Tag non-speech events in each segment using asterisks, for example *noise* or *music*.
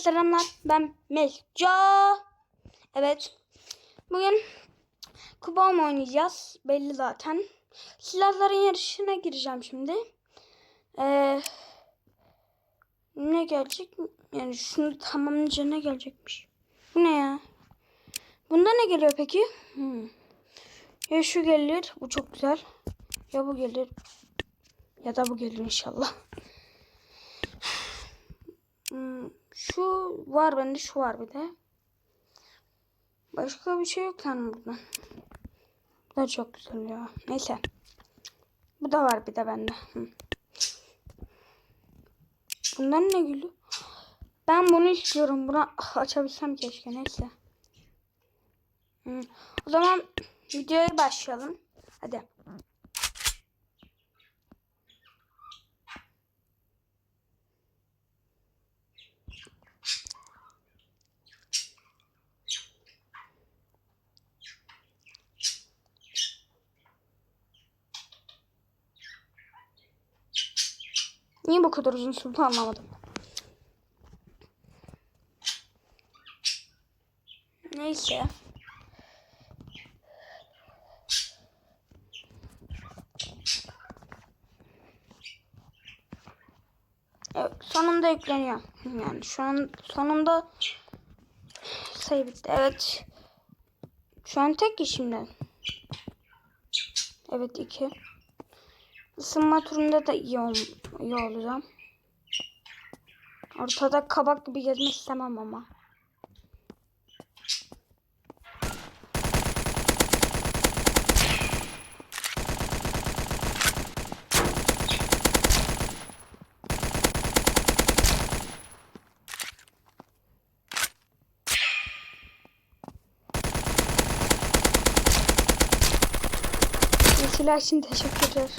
Selamlar ben Melco. Evet. Bugün kupa mı oynayacağız? Belli zaten. Silahların yarışına gireceğim şimdi. Ee, ne gelecek? Yani şunu tamamlayınca ne gelecekmiş? Bu ne ya? Bunda ne geliyor peki? Hmm. Ya şu gelir. Bu çok güzel. Ya bu gelir. Ya da bu gelir inşallah. *sighs* Hmm, şu var bende şu var bir de. Başka bir şey yok yani burada. Bu da çok güzel ya. Neyse. Bu da var bir de bende. Hı. Bundan ne gülü? Ben bunu istiyorum. Buna açabilsem keşke. Neyse. O zaman videoya başlayalım. Hadi. Niye bu kadar uzun sürdü anlamadım. Neyse. Evet, sonunda yükleniyor. Yani şu an sonunda sayı bitti. Evet. Şu an tek kişimden. Evet iki. Isınma turunda da iyi, ol iyi olacağım. Ortada kabak gibi gezmek istemem ama. Silah için teşekkürler.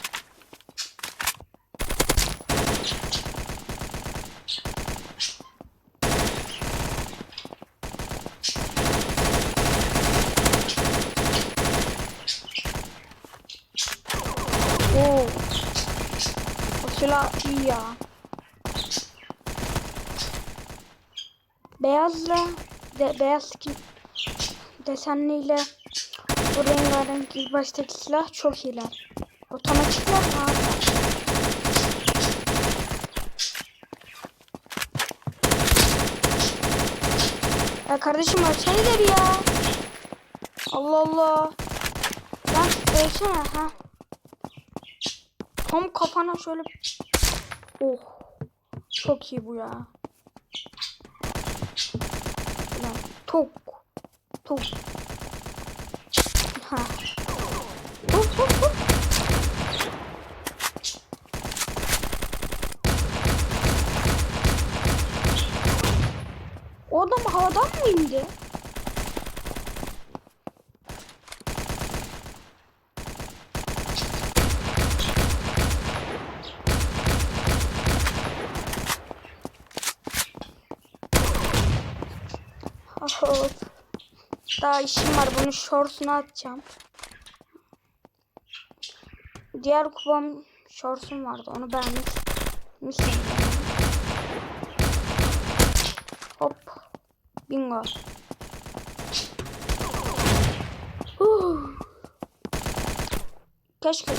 Oo. O silah iyi ya. Beyazla de, beyaz skin desenliyle bu rengarenk ilk baştaki silah çok iyiler. Otomatikler harika. Ya kardeşim açsaydır ya. Allah Allah. Lan ölsene ha. Tam kafana şöyle. Oh. Çok iyi bu ya. Ulan tok. Tok. Ha. Tok tok tok. O adam havadan mı indi? Oh, daha işim var. Bunu shorts'una atacağım. Diğer kupam shorts'um vardı. Onu beğenmiştim. Hop. Bingo. Huh. Keşke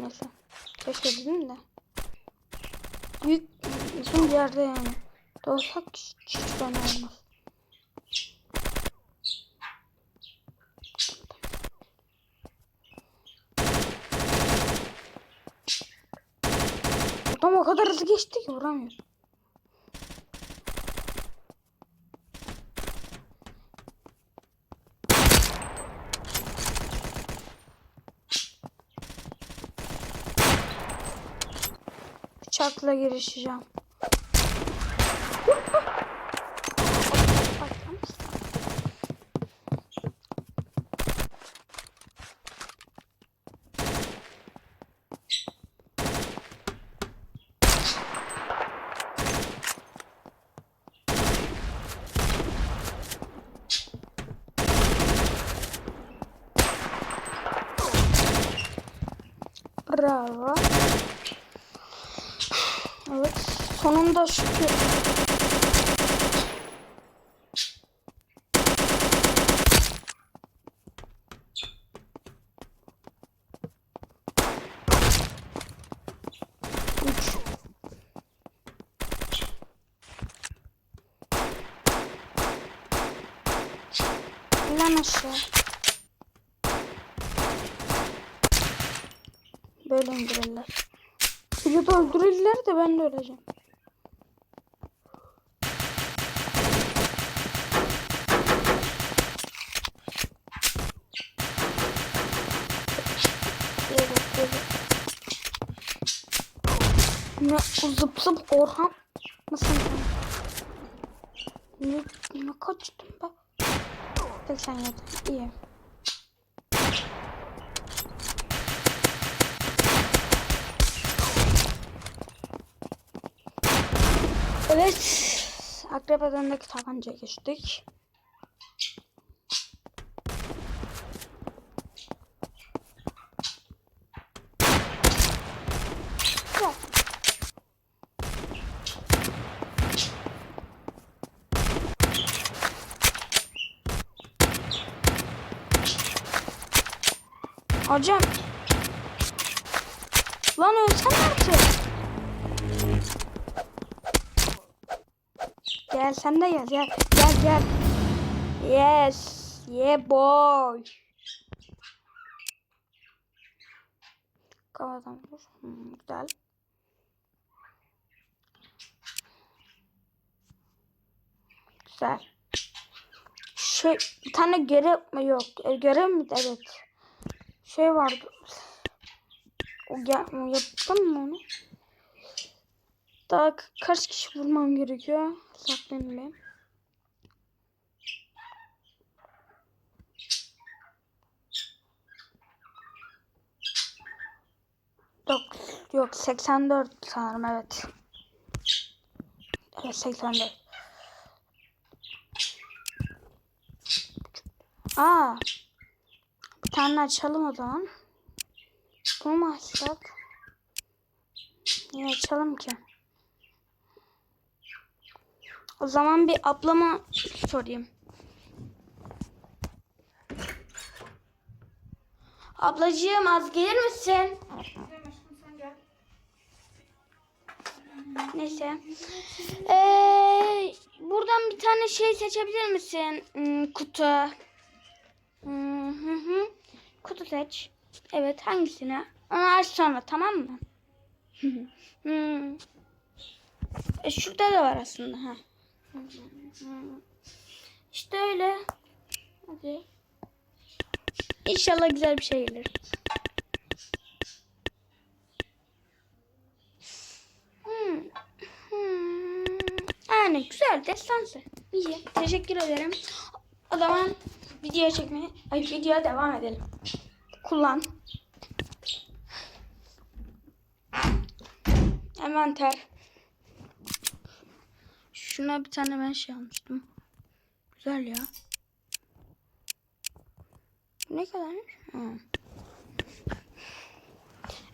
neyse. Keşke dedim de. Büyük uzun bir yerde yani. Dolsak hiç, hiç olmaz. Adam o kadar hızlı geçti ki vuramıyor. Bıçakla girişeceğim. Sonunda şükür. Lan aşağı. Böyle öldürürler. Biri de öldürürler de ben de öleceğim. Zıp zıp Orhan sen? Ne, ne kaçtım be? 87 iyi. Evet. Akrep adındaki tabancaya geçtik. Güzel. Hocam. Lan ölsene artık. Gel sen de gel gel. Gel gel. Yes. Yeah boy. Kafadan vur. Hmm, güzel. Güzel. Şey bir tane görev mi yok? Görev mi? Evet. Şey vardı. O gel o yaptın mı onu? Daha ka- kaç kişi vurmam gerekiyor? Saklayayım bir. Yok, yok 84 sanırım evet. Evet 84. Aa. Tane açalım o zaman. Bunu mu açsak? Niye açalım ki? O zaman bir ablama sorayım. Ablacığım az gelir misin? Neyse. Ee, buradan bir tane şey seçebilir misin? Hmm, kutu. Hmm, hı hı. Kutu seç. Evet hangisine? Onu aç sonra tamam mı? *laughs* hmm. E, şurada da var aslında. Ha. İşte öyle. Hadi. İnşallah güzel bir şey gelir. Hmm. Hmm. Yani güzel destansı. İyi. Teşekkür ederim. O zaman video çekmeye, ay videoya devam edelim. Kullan. Envanter. Şuna bir tane ben şey almıştım. Güzel ya. Ne kadarmış? Ha.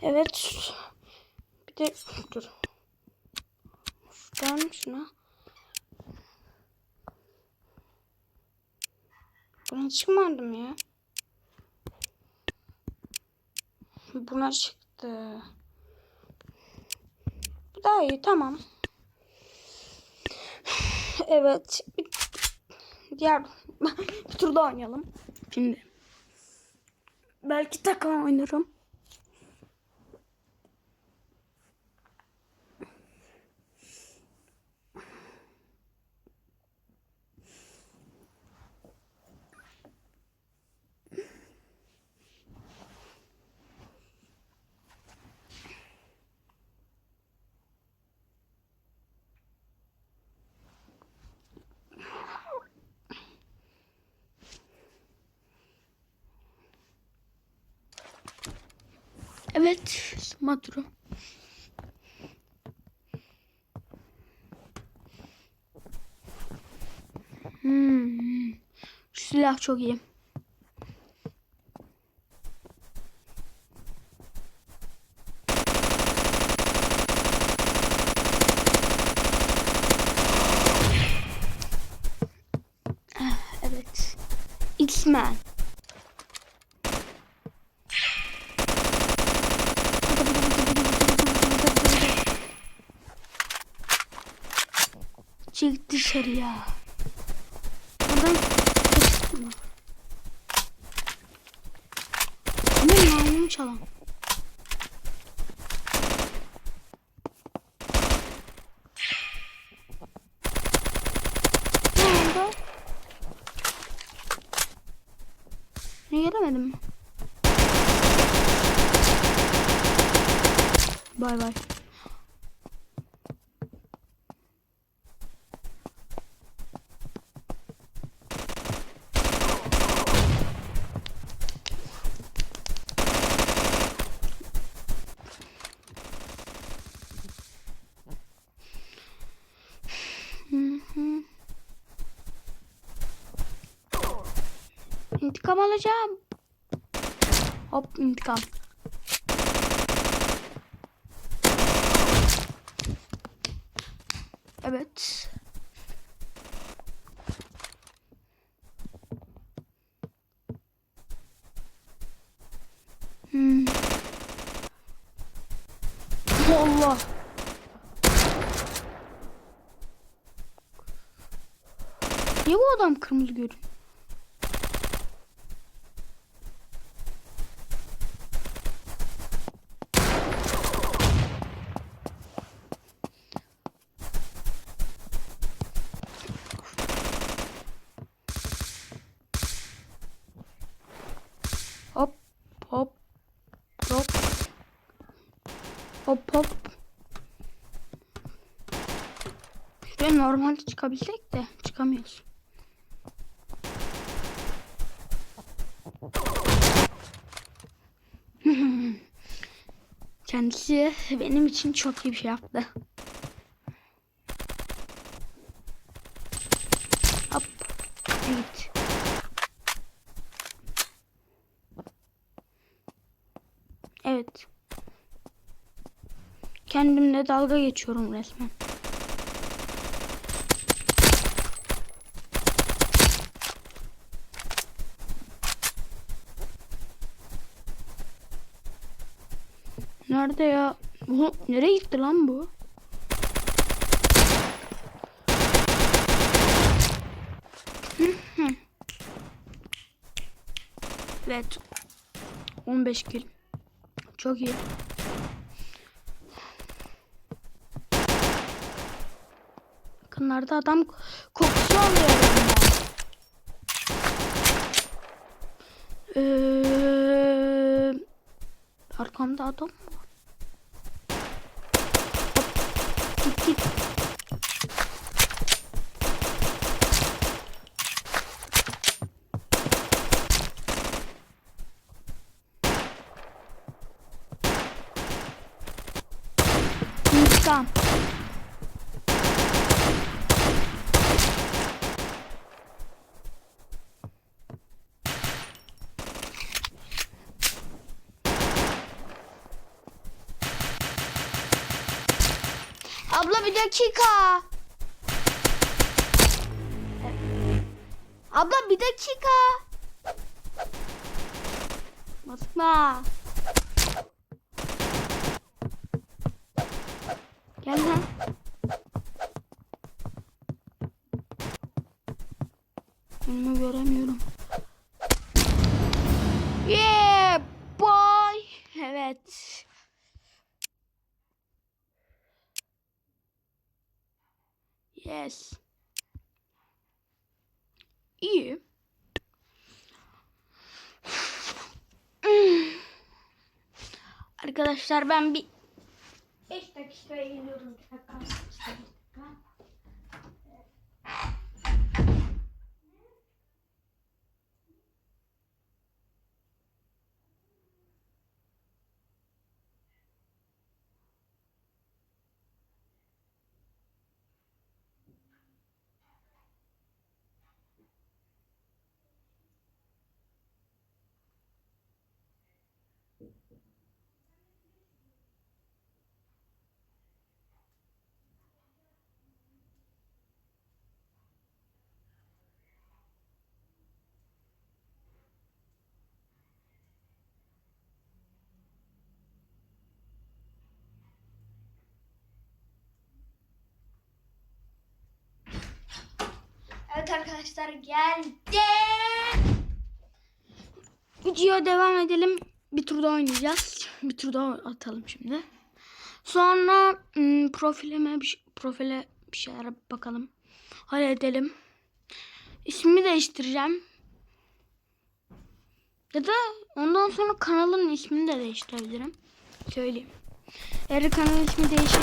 Evet. Bir de dur. Şuradan şuna. Buna çıkmadım ya. Buna çıktı. Bu daha iyi tamam. Evet. Diğer *laughs* bir tur daha oynayalım. Şimdi. Belki takım oynarım. Evet. Maduro. Hmm. Şu silah çok iyi. Ah, Evet. X-Men. Çık dışarıya. Adam kaçtı mı? intikam çalan. Ne oldu? Ne gelemedim. Bay bay. İntikam alacağım. Hop intikam. Evet. Hmm. Allah. Niye bu adam kırmızı görün? Hop hop hop hop hop. Şuraya normalde çıkabilsek de çıkamıyoruz. *laughs* Kendisi benim için çok iyi bir şey yaptı. Hop. Git. Evet. Kendimle dalga geçiyorum resmen. Nerede ya? Bu nereye gitti lan bu? *laughs* Evet. 15 kill. Çok iyi. Yakınlarda adam kokusu alıyorum ben. Arkamda adam mı var? Hop, Git git. İntikam. Abla bir dakika. Abla bir dakika. Basma. Gel lan. Onu göremiyorum. Yeah boy. Evet. Yes. İyi. Arkadaşlar ben bir 5 dakikaya geliyorum. Arkadaşlar geldi. Videoya devam edelim. bir tur daha oynayacağız. Bir tur daha atalım şimdi. Sonra ım, profilime bir, şey- profile bir şeyler bakalım. Halledelim. İsmimi değiştireceğim. Ya da ondan sonra kanalın ismini de değiştirebilirim. Söyleyeyim. Eğer kanalın ismi değişir.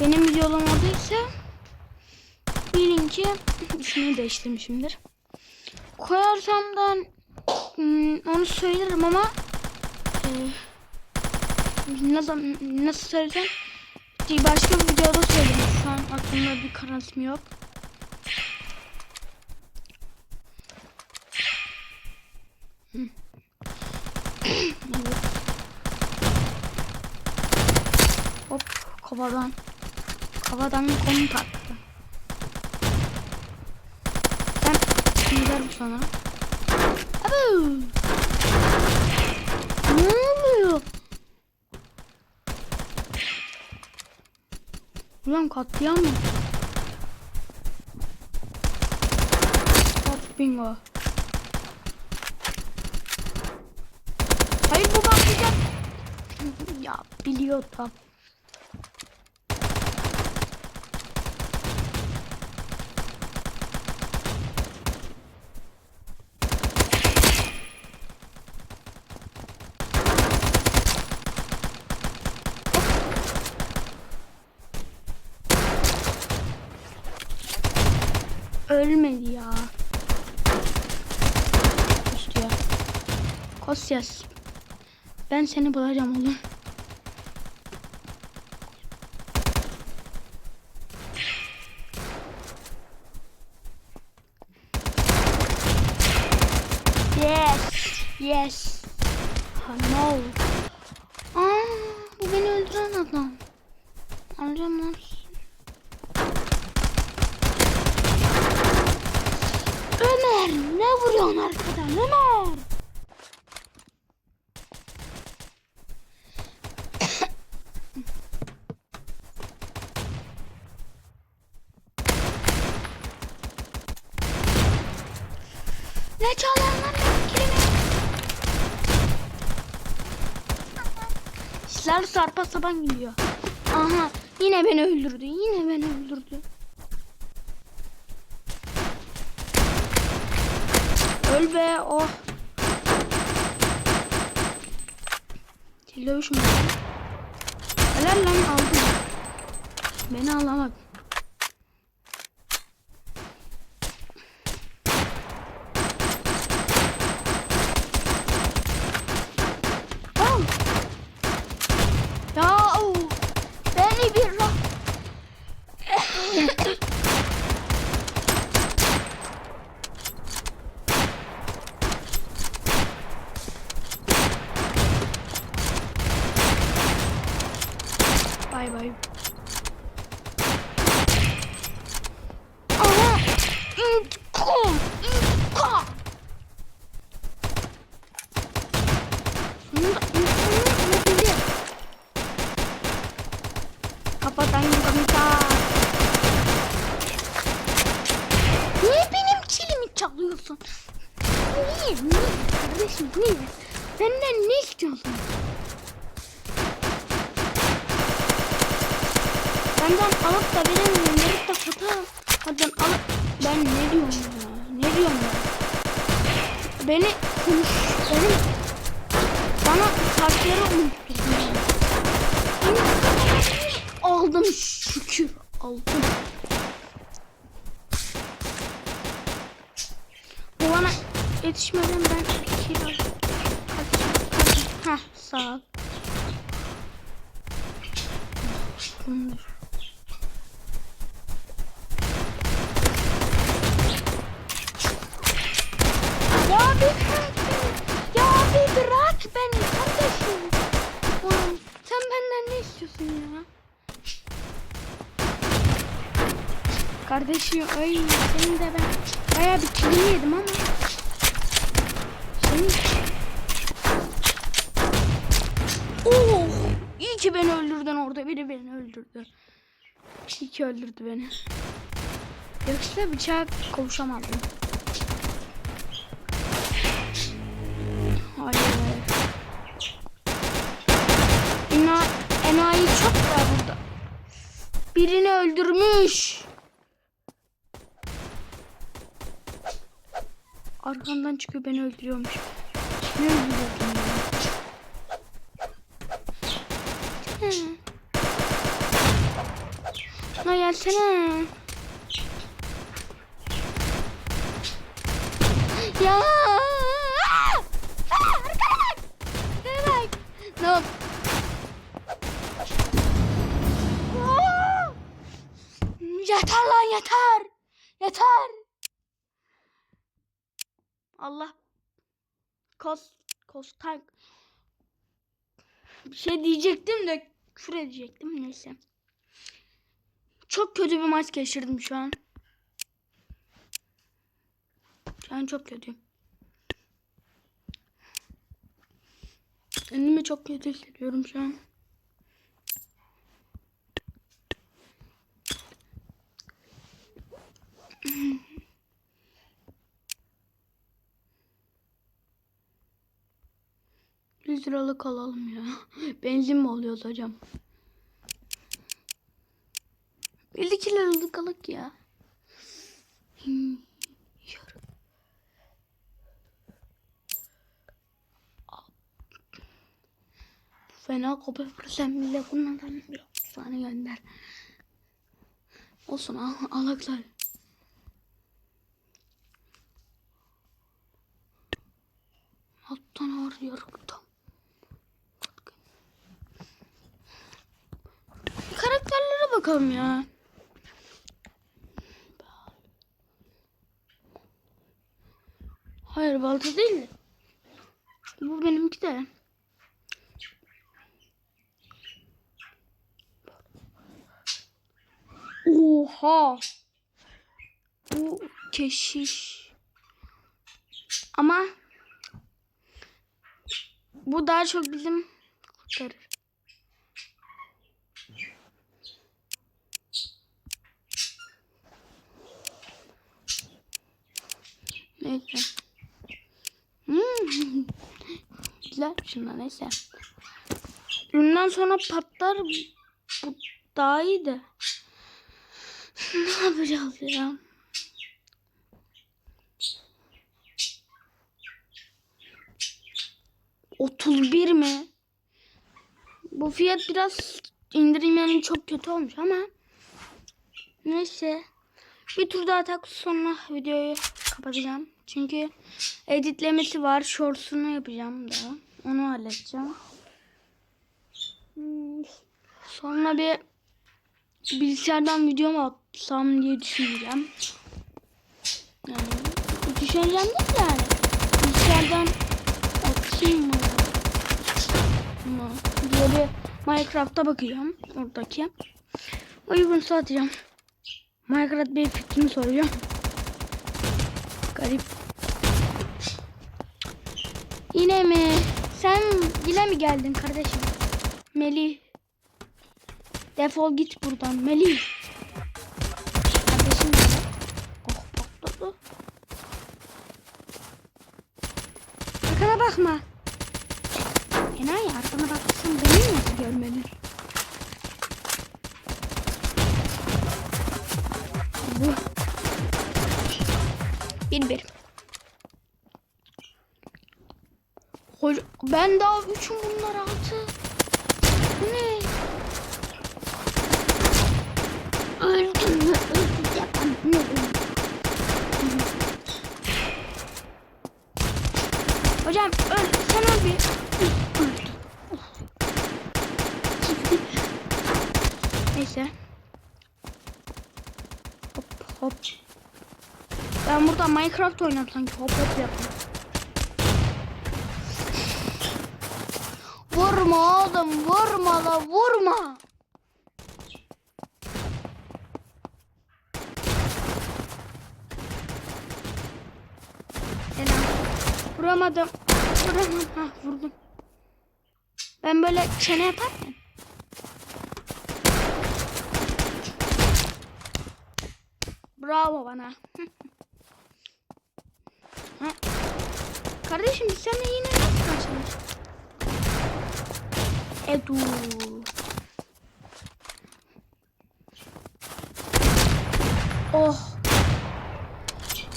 Benim videom oradaysa bilin ki ismini değiştirmişimdir. Koyarsam da hmm, onu söylerim ama e, nasıl, nasıl söylesem başka bir videoda söylerim. Şu an aklımda bir ismi yok. Evet. Hop kafadan. Kafadan konu taktı. Sen gider bu sana. Abu. Ne oluyor? Ulan katliam mı? Hop bingo. Hayır bu bakacak. ya biliyordum. Ölmedi ya. İşte. Kosyas. Ben seni bulacağım oğlum. Yes. Yes. Ha, no. Aa, bu beni öldüren adam. Alacağım lan. Ömer ne vuruyorsun arkadan Ömer? ne çalan lan benim kilimi? Sizler sarpa saban gidiyor. Aha yine beni öldürdü yine beni öldürdü. Öl be oh. Dövüşüm. Helal lan aldım. Beni alamak. Al. Ya oh. beni bir ra- Bay bay. Aha! İntikam! İntikam! Sonunda intikamı alabildim. Kafadan yıkamita. Niye benim kilimi çalıyorsun? Niye? Niye? Kardeşim niye? Benden ne istiyorsun? Benden alıp da benim verip de satarım. Hadi alıp ben ne diyorum ya? Ne diyorum ya? Beni konuş, benim bana kartları unutturdun. Aldım şükür aldım. Bu bana yetişmeden ben kill aldım. Hah sağ ol. Bundur. Ya bir bırak. Ya bir bırak beni kardeşim. Oğlum sen benden ne istiyorsun ya? Kardeşim ay senin de ben baya bir kilini yedim ama. Senin... Oh! İyi ki beni öldürdün Burada biri beni öldürdü. İki öldürdü beni. Yoksa bıçağa kavuşamadım. Hayır. Ena, enayi çok var burada. Birini öldürmüş. Arkamdan çıkıyor beni öldürüyormuş. Ne öldürüyorsun? Şuna gelsene. Ya. Aa! Aa. Ne! Yeter lan yeter. Yeter. Allah. Kos kostak. Bir şey diyecektim de küfür edecektim neyse. Çok kötü bir maç geçirdim şu an. Şu an çok kötüyüm. Kendimi çok kötü hissediyorum şu an. Yüz liralık alalım ya. *laughs* Benzin mi oluyoruz hocam? 52 liralık alık ya. Hmm. Fena kopya sen bile bunlardan bir tane gönder. Olsun al, alaklar. Alttan ağrıyorum tam. Karakterlere bakalım ya. Hayır balta değil. Bu benimki de. Oha. Bu keşiş. Ama bu daha çok bizim kurtarır. Neyse. Hmm. *laughs* Güzel şunlar neyse. Bundan sonra patlar bu daha iyi de. *laughs* ne yapacağız ya? Otuz bir mi? Bu fiyat biraz indirim yani çok kötü olmuş ama neyse. Bir tur daha tak sonra videoyu kapatacağım. Çünkü editlemesi var. Shorts'unu yapacağım da. Onu halledeceğim. Hmm, Sonra bir bilgisayardan video mu atsam diye düşüneceğim. Yani düşüneceğim değil yani. Bilgisayardan atayım mı? Mı diye bir Minecraft'a bakacağım. Oradaki. Uygunsa atacağım. Minecraft bir fikrimi soracağım. Garip. Yine mi? Sen yine mi geldin kardeşim? Melih. Defol git buradan Melih. Kardeşim? Oh patladı. Arkana bakma. Enayi arkana baksın beni nasıl görmedin? Bu. Bir bir. Ben daha üçüm bunlar altı. Ne? Öldüm mü? Öldüm. Ne? Hocam öl. Sen öl bir. Neyse. Hop hop. Ben burada Minecraft oynadım sanki hop hop yaptım. Vurma oğlum vurma la vurma. Selam. Vuramadım. Vuramadım. Ha vurdum. Ben böyle çene yaparken. Bravo bana. *laughs* Kardeşim seninle yine nasıl karşılaştık? Edu. Oh.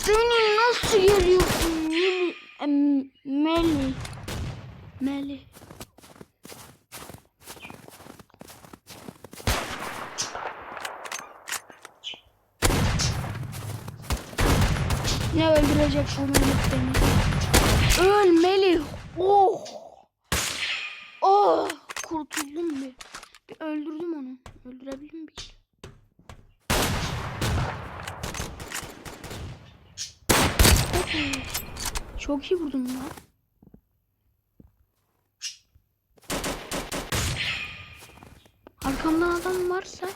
Beni nasıl geliyorsun Meli? Em, Meli. Meli. Ne öldürecek bu Melih beni? Öl Melih. Oh. Oh. Kurtuldum bir. Bir öldürdüm onu. Öldürebildim mi? bir? Çok iyi. Çok iyi vurdum ya. Arkamdan adam varsa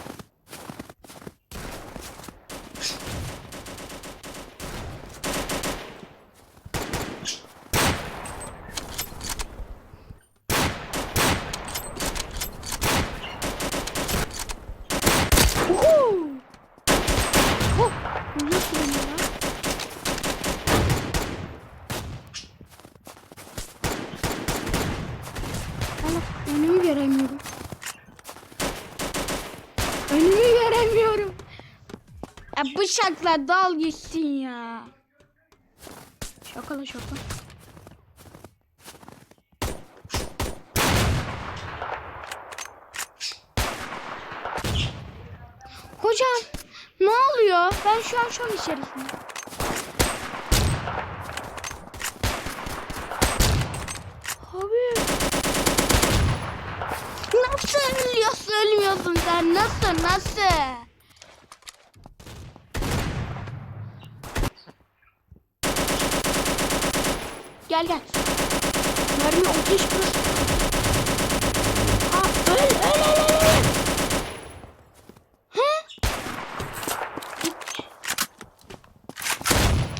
Oho! Oh! Nasıl ya? Allah önümü göremiyorum. Önümü göremiyorum. Ya bıçakla dal gitsin ya. Şaka la şaka. Hocam ne oluyor? Ben şu an şok içerisindeyim. Abi. Nasıl ölüyorsun, ölmüyorsun sen? Nasıl, nasıl? Gel gel. Mermi 30 kuruş. Aa, öl, öl, öl, öl, öl. He?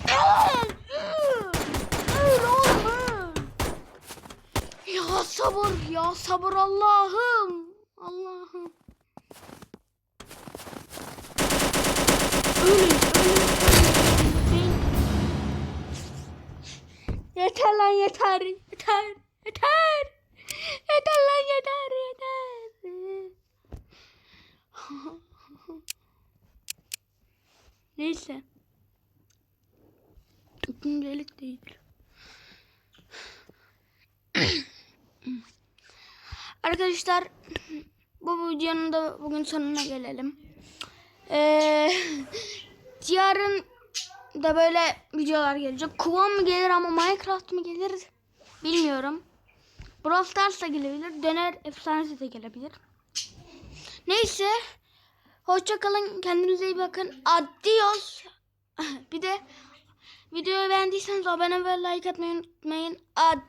Öl, öl. Öl oğlum, öl. Ya sabır ya sabır Allah'ım. Allah'ım. Ölün ölün ölün. Yeter lan yeter yeter yeter. Yeter lan yeter yeter. Neyse. Güncelik değil. Arkadaşlar bu videonun da bugün sonuna gelelim. Ee, yarın da böyle videolar gelecek. Kuvan mı gelir ama Minecraft mı gelir bilmiyorum. Brawl Stars da gelebilir. Döner efsanesi de gelebilir. Neyse. Hoşça kalın. Kendinize iyi bakın. Adios. *laughs* Bir de videoyu beğendiyseniz abone ve like atmayı unutmayın. Adios.